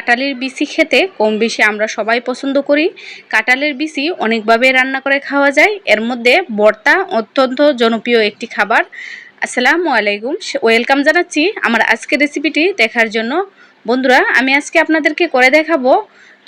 কাঁঠালের বিসি খেতে কম বেশি আমরা সবাই পছন্দ করি। কাঁঠালের বিসি অনেকভাবে রান্না করে খাওয়া যায়। এর মধ্যে বর্তা অত্যন্ত জনপ্রিয় একটি খাবার। আসসালামু আলাইকুম। ওয়েলকাম জানাচ্ছি আমার আজকের রেসিপিটি দেখার জন্য। বন্ধুরা, আমি আজকে আপনাদেরকে করে দেখাবো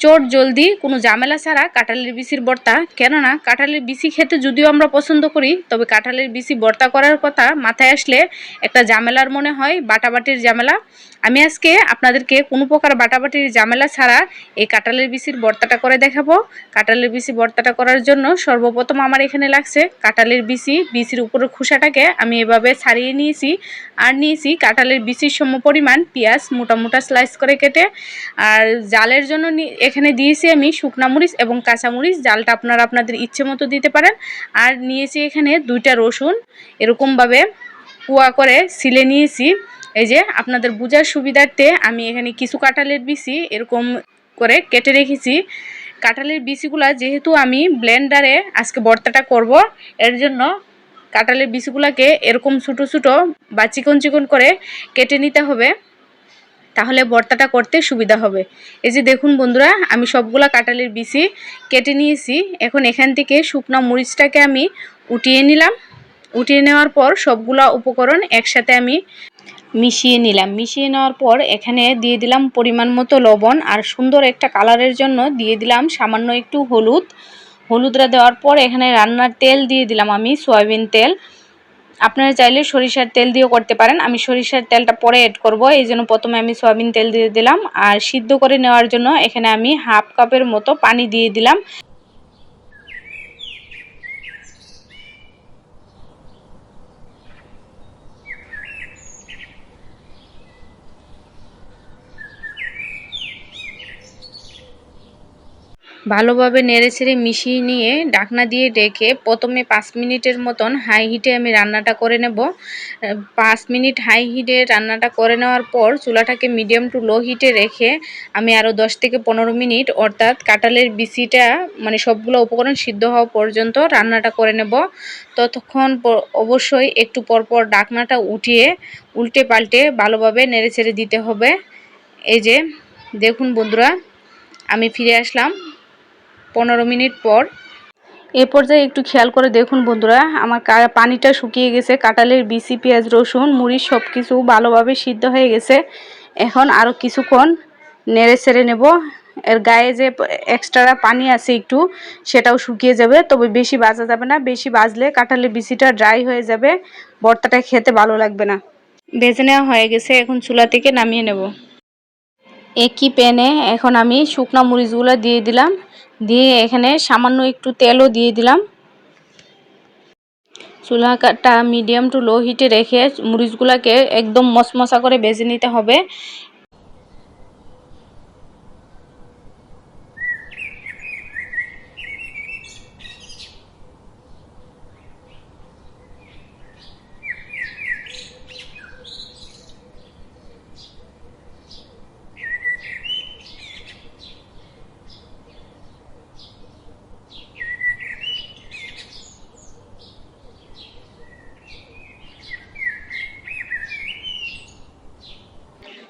চট জলদি, কোনো ঝামেলা ছাড়া কাঁঠালের বিচির বর্তা। কেননা, কাঁঠালের বিচি খেতে যদিও আমরা পছন্দ করি, তবে কাঁঠালের বিচি বর্তা করার কথা মাথায় আসলে একটা ঝামেলার মনে হয়, বাটাবাটির ঝামেলা। আমি আজকে আপনাদেরকে কোনো প্রকার বাটাবাটির ঝামেলা ছাড়া এই কাঁঠালের বিচির বর্তাটা করে দেখাবো। কাঁঠালের বিচি বর্তাটা করার জন্য সর্বপ্রথম আমার এখানে লাগছে কাঁঠালের বিচি। বিচির উপরের খোসাটাকে আমি এভাবে ছাড়িয়ে নিয়েছি। আর নিয়েছি কাঁঠালের বিচির সম পরিমাণ পেঁয়াজ মোটা মোটা স্লাইস করে কেটে। আর জালের জন্য এখানে দিয়েছি আমি শুকনা মরিচ এবং কাঁচামরিচ জালটা আপনারা আপনাদের ইচ্ছে মতো দিতে পারেন। আর নিয়েছি এখানে দুইটা রসুন। এরকমভাবে কুয়া করে সিলে নিয়েছি। এই যে আপনাদের বোঝার সুবিধার্থে আমি এখানে কিছু কাঁঠালের বিচি এরকম করে কেটে রেখেছি। কাঁঠালের বিচিগুলা যেহেতু আমি ব্লেন্ডারে আজকে বর্তাটা করব, এর জন্য কাঁঠালের বিচিগুলাকে এরকম ছোটো ছোটো বা চিকন চিকন করে কেটে নিতে হবে। তাহলে ভর্তাটা করতে সুবিধা হবে। এই যে দেখুন বন্ধুরা, আমি সবগুলা কাঁঠালের বিচি কেটে নিয়েছি। এখন এখান থেকে শুকনো মরিচটাকে আমি উঠিয়ে নিলাম। উঠিয়ে নেওয়ার পর সবগুলা উপকরণ একসাথে আমি মিশিয়ে নিলাম। মিশিয়ে নেওয়ার পর এখানে দিয়ে দিলাম পরিমাণ মতো লবণ আর সুন্দর একটা কালারের জন্য দিয়ে দিলাম সামান্য একটু হলুদ। হলুদটা দেওয়ার পর এখানে রান্নার তেল দিয়ে দিলাম আমি, সয়াবিন তেল। আপনারা চাইলে সরিষার তেল দিয়েও করতে পারেন। আমি সরিষার তেলটা পরে অ্যাড করব। এই জন্য প্রথমে আমি সয়াবিন তেল দিয়ে দিলাম। আর সিদ্ধ করে নেওয়ার জন্য এখানে আমি হাফ কাপের মতো পানি দিয়ে দিলাম। ভালোভাবে নেড়ে ছেড়ে মিশিয়ে নিয়ে ডাকনা দিয়ে ডেকে প্রথমে পাঁচ মিনিটের মতন হাই হিটে আমি রান্নাটা করে নেব। পাঁচ মিনিট হাই হিটে রান্নাটা করে নেওয়ার পর চুলাটাকে মিডিয়াম টু লো হিটে রেখে আমি আরও দশ থেকে পনেরো মিনিট অর্থাৎ কাঁঠালের বিচিটা মানে সবগুলো উপকরণ সিদ্ধ হওয়া পর্যন্ত রান্নাটা করে নেব। ততক্ষণ অবশ্যই একটু পরপর ডাকনাটা উঠিয়ে উল্টে পাল্টে ভালোভাবে নেড়ে ছেড়ে দিতে হবে। এই যে, দেখুন বন্ধুরা, আমি ফিরে আসলাম। পনেরো মিনিট পর। এ পর্যায়ে একটু খেয়াল করে দেখুন বন্ধুরা, আমার পানিটা শুকিয়ে গেছে কাঁটালের বিসি, পেঁয়াজ, রসুন, মুড়ি সব কিছু ভালোভাবে সিদ্ধ হয়ে গেছে। এখন আরও কিছুক্ষণ নেড়ে সেড়ে নেব। এর গায়ে যে এক্সট্রা পানি আছে একটু, সেটাও শুকিয়ে যাবে। তবে বেশি বাজা যাবে না, বেশি বাজলে কাঁঠালের বিচিটা ড্রাই হয়ে যাবে। ভর্তাটা খেতে ভালো লাগবে না। ভেজে নেওয়া হয়ে গেছে, এখন চুলা থেকে নামিয়ে নেব। একই প্যানে এখন আমি শুকনা মরিচগুলো দিয়ে দিলাম। দিয়ে এখানে সামান্য একটু তেলও দিয়ে দিলাম। চুলাটা মিডিয়াম টু লো হিটে রেখে মরিচগুলাকে একদম মশমশা করে বেজে নিতে হবে।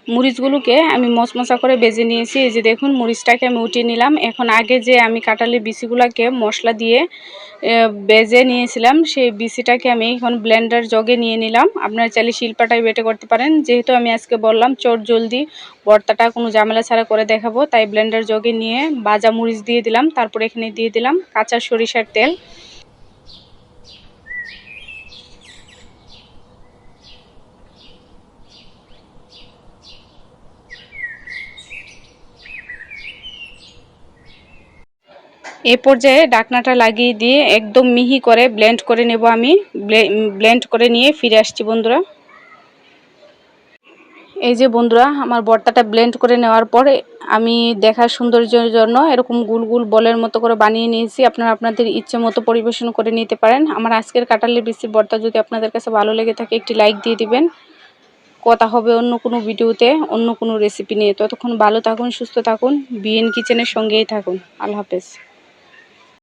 মরিচগুলোকে আমি মশমশা করে বেজে নিয়েছি। এই যে দেখুন, মরিচটাকে আমি উঠিয়ে নিলাম। এখন আগে যে আমি কাটালি বিচিগুলোকে মশলা দিয়ে বেজে নিয়েছিলাম, সেই বিচিটাকে আমি এখন ব্লেন্ডার জগে নিয়ে নিলাম। আপনারা চাইলে শিল্পাটাই বেটে করতে পারেন। যেহেতু আমি আজকে বললাম, চট জলদি বর্তাটা কোনো ঝামেলা ছাড়া করে দেখাবো, তাই ব্লেন্ডার জগে নিয়ে বাজা মরিচ দিয়ে দিলাম। তারপর এখানে দিয়ে দিলাম কাঁচা সরিষার তেল। এ পর্যায়ে ডাকনাটা লাগিয়ে দিয়ে একদম মিহি করে ব্লেন্ড করে নেব আমি। ব্লেন্ড করে নিয়ে ফিরে আসছি বন্ধুরা। এই যে বন্ধুরা, আমার বর্তাটা ব্লেন্ড করে নেওয়ার পর আমি দেখার সৌন্দর্যের জন্য এরকম গুল গুল বলের মতো করে বানিয়ে নিয়েছি। আপনারা আপনাদের ইচ্ছে মতো পরিবেশন করে নিতে পারেন। আমার আজকের কাটালের বেশি বর্তা যদি আপনাদের কাছে ভালো লেগে থাকে, একটি লাইক দিয়ে দিবেন। কথা হবে অন্য কোনো ভিডিওতে, অন্য কোনো রেসিপি নিয়ে। ততক্ষণ ভালো থাকুন, সুস্থ থাকুন। বিএন কিচেনের সঙ্গেই থাকুন। আল্লাহ হাফেজ।